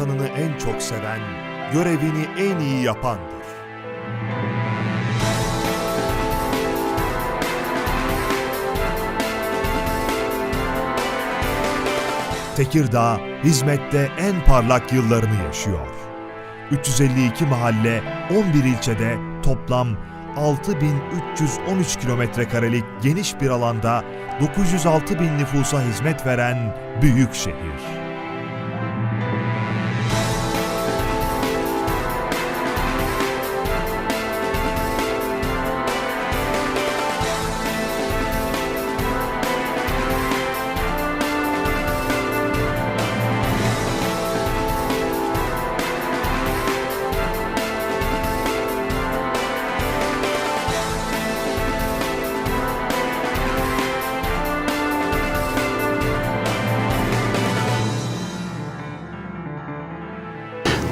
vatanını en çok seven, görevini en iyi yapandır. Tekirdağ hizmette en parlak yıllarını yaşıyor. 352 mahalle, 11 ilçede toplam 6313 kilometre karelik geniş bir alanda 906 bin nüfusa hizmet veren büyük şehir.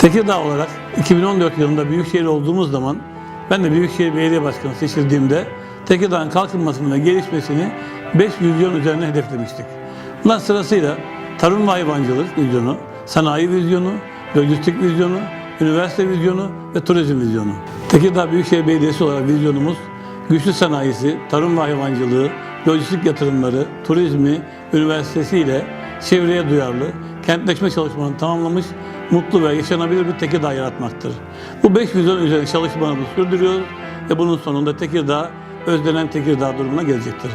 Tekirdağ olarak 2014 yılında Büyükşehir olduğumuz zaman ben de Büyükşehir Belediye Başkanı seçildiğimde Tekirdağ'ın kalkınmasını ve gelişmesini 5 vizyon üzerine hedeflemiştik. Bunlar sırasıyla tarım ve hayvancılık vizyonu, sanayi vizyonu, lojistik vizyonu, üniversite vizyonu ve turizm vizyonu. Tekirdağ Büyükşehir Belediyesi olarak vizyonumuz güçlü sanayisi, tarım ve hayvancılığı, lojistik yatırımları, turizmi, üniversitesiyle çevreye duyarlı, kentleşme çalışmalarını tamamlamış, mutlu ve yaşanabilir bir Tekirdağ yaratmaktır. Bu beş vizyon üzerine çalışmalarımızı sürdürüyoruz ve bunun sonunda Tekirdağ, özlenen Tekirdağ durumuna gelecektir.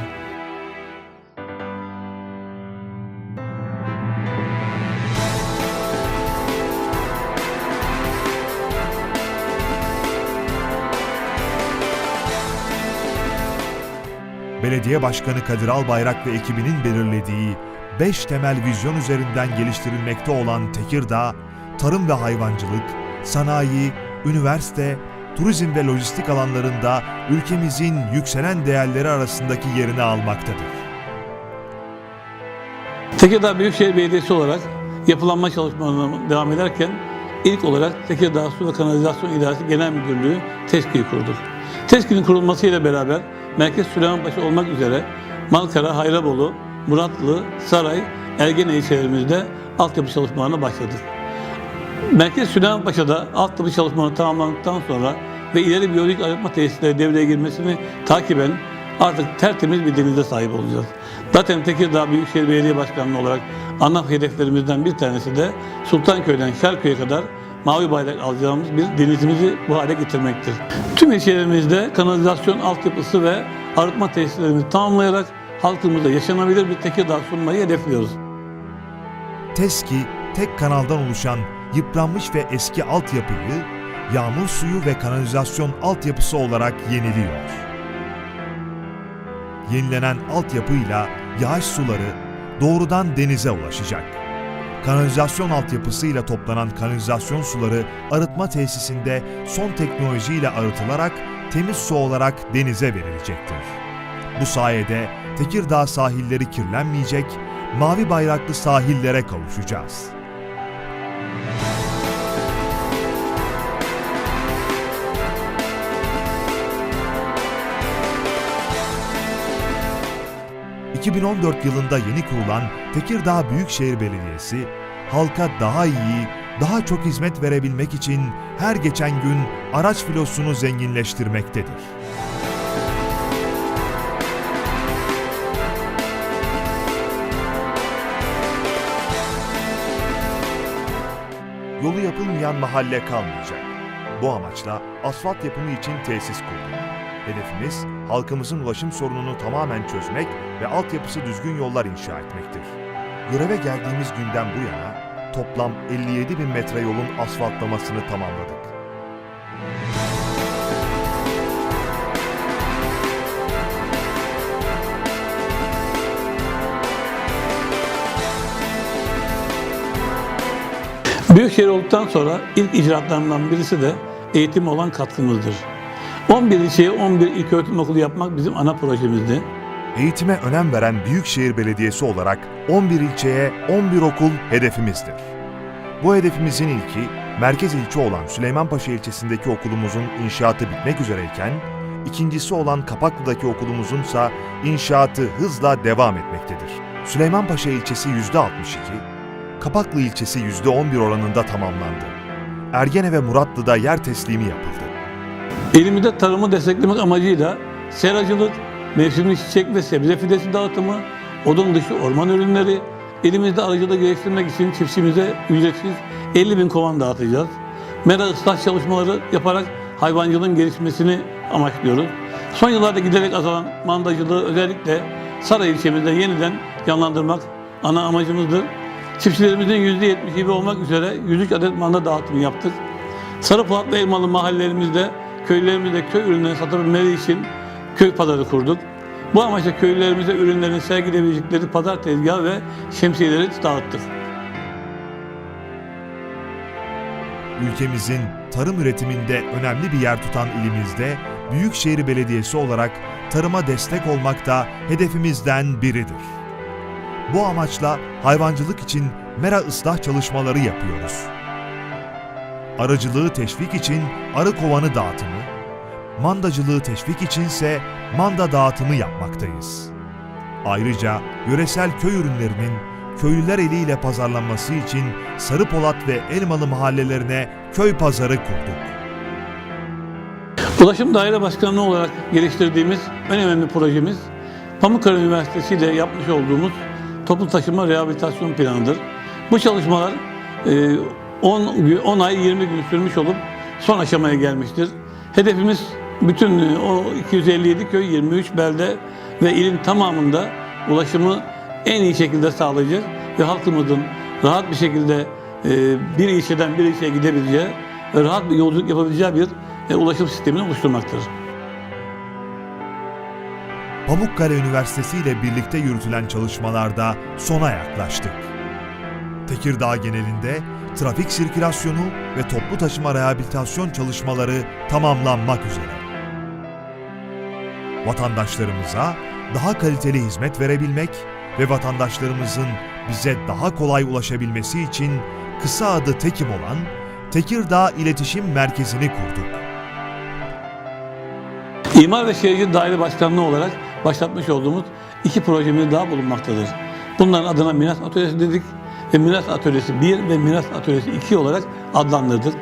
Belediye Başkanı Kadir Albayrak ve ekibinin belirlediği 5 temel vizyon üzerinden geliştirilmekte olan Tekirdağ, tarım ve hayvancılık, sanayi, üniversite, turizm ve lojistik alanlarında ülkemizin yükselen değerleri arasındaki yerini almaktadır. Tekirdağ Büyükşehir Belediyesi olarak yapılanma çalışmalarına devam ederken ilk olarak Tekirdağ Su ve Kanalizasyon İdaresi Genel Müdürlüğü TESKİ'yi kurduk. TESKİ'nin kurulmasıyla beraber Merkez Süleymanpaşa olmak üzere Malkara, Hayrabolu, Muratlı, Saray, Ergene ilçelerimizde altyapı çalışmalarına başladık. Merkez Süleymanpaşa'da altyapı çalışmaları tamamlandıktan sonra ve ileri biyolojik arıtma tesisleri devreye girmesini takiben artık tertemiz bir denize sahip olacağız. Zaten Tekirdağ Büyükşehir Belediye Başkanlığı olarak ana hedeflerimizden bir tanesi de Sultanköy'den Şarköy'e kadar mavi bayrak alacağımız bir denizimizi bu hale getirmektir. Tüm ilçelerimizde kanalizasyon altyapısı ve arıtma tesislerimizi tamamlayarak halkımıza yaşanabilir bir Tekirdağ sunmayı hedefliyoruz. TESKİ, tek kanaldan oluşan yıpranmış ve eski altyapıyı yağmur suyu ve kanalizasyon altyapısı olarak yeniliyor. Yenilenen altyapıyla yağış suları doğrudan denize ulaşacak. Kanalizasyon altyapısıyla toplanan kanalizasyon suları arıtma tesisinde son teknolojiyle arıtılarak temiz su olarak denize verilecektir. Bu sayede Tekirdağ sahilleri kirlenmeyecek, mavi bayraklı sahillere kavuşacağız. ...2014 yılında yeni kurulan Tekirdağ Büyükşehir Belediyesi... ...halka daha iyi, daha çok hizmet verebilmek için... ...her geçen gün araç filosunu zenginleştirmektedir. Yolu yapılmayan mahalle kalmayacak. Bu amaçla asfalt yapımı için tesis kurduk. Hedefimiz halkımızın ulaşım sorununu tamamen çözmek ve altyapısı düzgün yollar inşa etmektir. Göreve geldiğimiz günden bu yana toplam 57 bin metre yolun asfaltlamasını tamamladık. Büyükşehir olduktan sonra ilk icraatlarından birisi de eğitim olan katkımızdır. 11 ilçeye 11 ilköğretim okulu yapmak bizim ana projemizdi. Eğitime önem veren Büyükşehir Belediyesi olarak 11 ilçeye 11 okul hedefimizdir. Bu hedefimizin ilki merkez ilçe olan Süleymanpaşa ilçesindeki okulumuzun inşaatı bitmek üzereyken, ikincisi olan Kapaklı'daki okulumuzunsa inşaatı hızla devam etmektedir. Süleymanpaşa ilçesi %62, Kapaklı ilçesi %11 oranında tamamlandı. Ergene ve Muratlı'da yer teslimi yapıldı. Elimizde tarımı desteklemek amacıyla seracılık, mevsimlik çiçek ve sebze fidesi dağıtımı, odun dışı orman ürünleri, elimizde aracılığı geliştirmek için çiftçimize ücretsiz 50 bin kovan dağıtacağız. Mera ıslah çalışmaları yaparak hayvancılığın gelişmesini amaçlıyoruz. Son yıllarda giderek azalan mandacılığı özellikle Saray ilçemizde yeniden canlandırmak ana amacımızdır. Çiftçilerimizin %70 gibi olmak üzere 103 adet manda dağıtımı yaptık. Sarıpolat ve Elmalı mahallelerimizde köylerimizde köy ürünlerini satabilmeleri için köy pazarı kurduk. Bu amaçla köylerimize ürünlerini sergileyebilecekleri pazar tezgahı ve şemsiyeleri dağıttık. Ülkemizin tarım üretiminde önemli bir yer tutan ilimizde Büyükşehir Belediyesi olarak tarıma destek olmak da hedefimizden biridir. Bu amaçla hayvancılık için mera ıslah çalışmaları yapıyoruz. Arıcılığı teşvik için arı kovanı dağıtımı, mandacılığı teşvik içinse manda dağıtımı yapmaktayız. Ayrıca yöresel köy ürünlerinin köylüler eliyle pazarlanması için Sarıpolat ve Elmalı mahallelerine köy pazarı kurduk. Ulaşım Daire Başkanlığı olarak geliştirdiğimiz en önemli projemiz Pamukkale Üniversitesi ile yapmış olduğumuz toplu taşıma rehabilitasyon planıdır. Bu çalışmalar e, 10, gün- 10 ay 20 gün sürmüş olup son aşamaya gelmiştir. Hedefimiz bütün e, o 257 köy, 23 belde ve ilin tamamında ulaşımı en iyi şekilde sağlayacak ve halkımızın rahat bir şekilde e, bir ilçeden bir ilçeye gidebileceği ve rahat bir yolculuk yapabileceği bir e, ulaşım sistemini oluşturmaktır. Pamukkale Üniversitesi ile birlikte yürütülen çalışmalarda sona yaklaştık. Tekirdağ genelinde trafik sirkülasyonu ve toplu taşıma rehabilitasyon çalışmaları tamamlanmak üzere. Vatandaşlarımıza daha kaliteli hizmet verebilmek ve vatandaşlarımızın bize daha kolay ulaşabilmesi için kısa adı TEKİM olan Tekirdağ İletişim Merkezi'ni kurduk. İmar ve Şehircilik Daire Başkanlığı olarak başlatmış olduğumuz iki projemiz daha bulunmaktadır. Bunların adına Miras Atölyesi dedik ve Miras Atölyesi 1 ve Miras Atölyesi 2 olarak adlandırdık.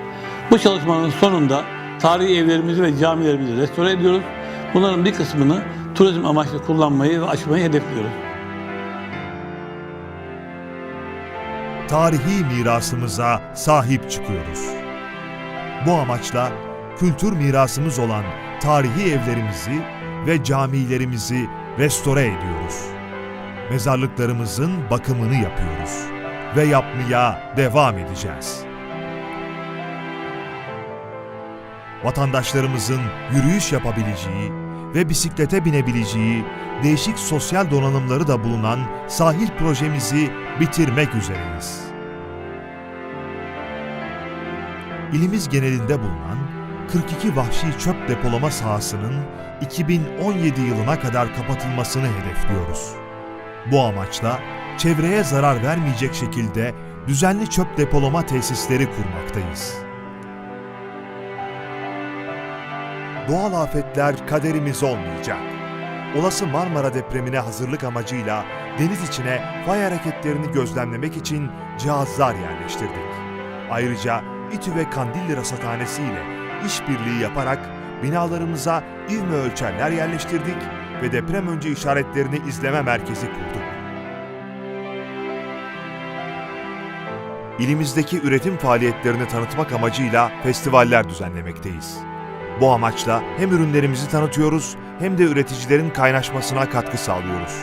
Bu çalışmanın sonunda tarihi evlerimizi ve camilerimizi restore ediyoruz. Bunların bir kısmını turizm amaçlı kullanmayı ve açmayı hedefliyoruz. tarihi mirasımıza sahip çıkıyoruz. Bu amaçla kültür mirasımız olan tarihi evlerimizi ve camilerimizi restore ediyoruz. Mezarlıklarımızın bakımını yapıyoruz ve yapmaya devam edeceğiz. Vatandaşlarımızın yürüyüş yapabileceği ve bisiklete binebileceği değişik sosyal donanımları da bulunan sahil projemizi bitirmek üzereyiz. İlimiz genelinde bulunan 42 vahşi çöp depolama sahasının 2017 yılına kadar kapatılmasını hedefliyoruz. Bu amaçla çevreye zarar vermeyecek şekilde düzenli çöp depolama tesisleri kurmaktayız. Doğal afetler kaderimiz olmayacak. Olası Marmara depremine hazırlık amacıyla deniz içine fay hareketlerini gözlemlemek için cihazlar yerleştirdik. Ayrıca İTÜ ve Kandilli Rasathanesi ile işbirliği yaparak binalarımıza ivme ölçerler yerleştirdik ve deprem önce işaretlerini izleme merkezi kurduk. İlimizdeki üretim faaliyetlerini tanıtmak amacıyla festivaller düzenlemekteyiz. Bu amaçla hem ürünlerimizi tanıtıyoruz hem de üreticilerin kaynaşmasına katkı sağlıyoruz.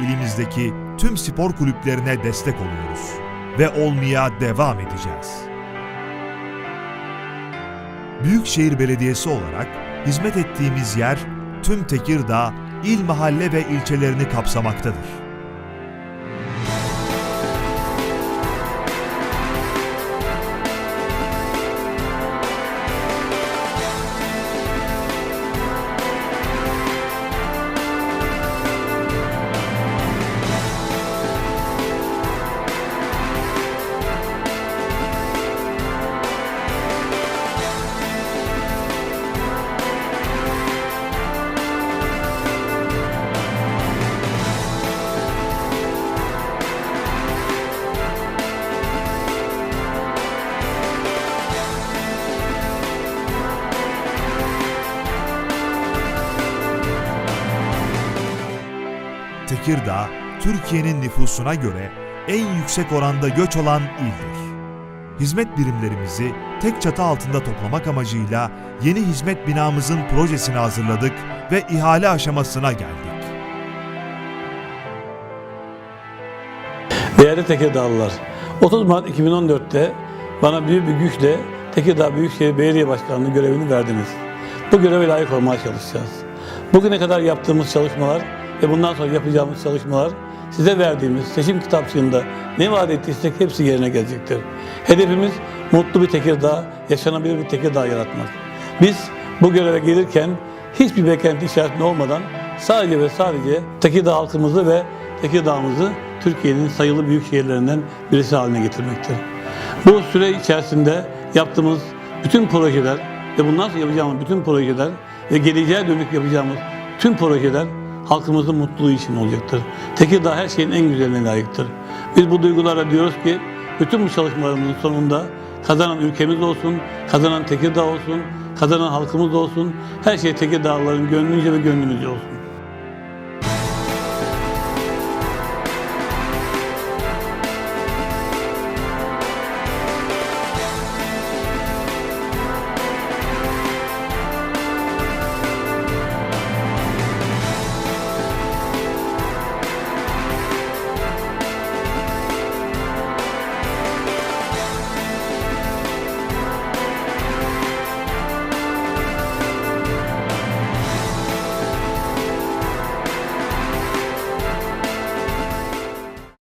İlimizdeki tüm spor kulüplerine destek oluyoruz ve olmaya devam edeceğiz. Büyükşehir Belediyesi olarak hizmet ettiğimiz yer tüm Tekirdağ, il mahalle ve ilçelerini kapsamaktadır. Tekirdağ, Türkiye'nin nüfusuna göre en yüksek oranda göç olan ildir. Hizmet birimlerimizi tek çatı altında toplamak amacıyla yeni hizmet binamızın projesini hazırladık ve ihale aşamasına geldik. Değerli Tekirdağlılar, 30 Mart 2014'te bana büyük bir güçle Tekirdağ Büyükşehir Belediye Başkanlığı görevini verdiniz. Bu göreve layık olmaya çalışacağız. Bugüne kadar yaptığımız çalışmalar ve bundan sonra yapacağımız çalışmalar size verdiğimiz seçim kitapçığında ne vaat ettiysek hepsi yerine gelecektir. Hedefimiz mutlu bir Tekirdağ, yaşanabilir bir Tekirdağ yaratmak. Biz bu göreve gelirken hiçbir beklenti işaretinde olmadan sadece ve sadece Tekirdağ halkımızı ve Tekirdağ'ımızı Türkiye'nin sayılı büyük şehirlerinden birisi haline getirmektir. Bu süre içerisinde yaptığımız bütün projeler ve bundan sonra yapacağımız bütün projeler ve geleceğe dönük yapacağımız tüm projeler halkımızın mutluluğu için olacaktır. Tekirdağ her şeyin en güzeline layıktır. Biz bu duygularla diyoruz ki bütün bu çalışmalarımızın sonunda kazanan ülkemiz olsun, kazanan Tekirdağ olsun, kazanan halkımız olsun, her şey Tekirdağlıların gönlünce ve gönlümüzce olsun.